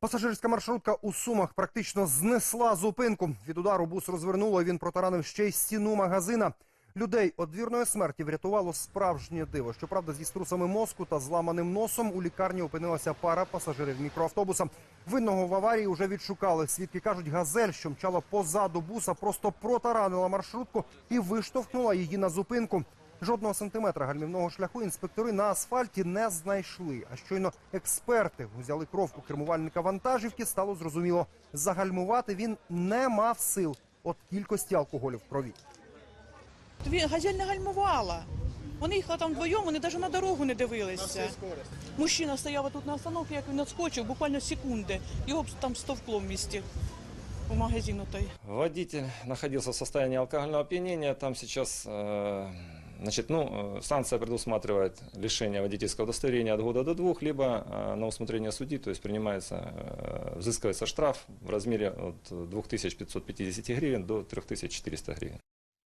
Пасажирська маршрутка у Сумах практично знесла зупинку. Від удару бус розвернуло, і він протаранив ще й стіну магазина. Людей від двірної смерті врятувало справжнє диво. Щоправда, зі струсами мозку та зламаним носом у лікарні опинилася пара пасажирів мікроавтобуса. Винного в аварії вже відшукали. Свідки кажуть, газель, що мчала позаду буса, просто протаранила маршрутку і виштовхнула її на зупинку. Жодного сантиметра гальмівного шляху інспектори на асфальті не знайшли. А щойно експерти взяли кров у кермувальника вантажівки, стало зрозуміло, загальмувати він не мав сил від кількості алкоголю в крові. Він газель не гальмувала. Вони їхали там вдвоєм, вони навіть на дорогу не дивилися. Мужчина стояв тут на остановці, як він відскочив, буквально секунди. Його б там стовкло в місті у магазину той. Водитель находился в состоянии алкогольного опьянения. Там сейчас, э, значит, ну, э, санкция предусматривает лишение водительского удостоверения от года до двух, либо э, на усмотрение судьи, то есть принимается, э, взыскивается штраф в размере от 2550 гривен до 3400 гривен.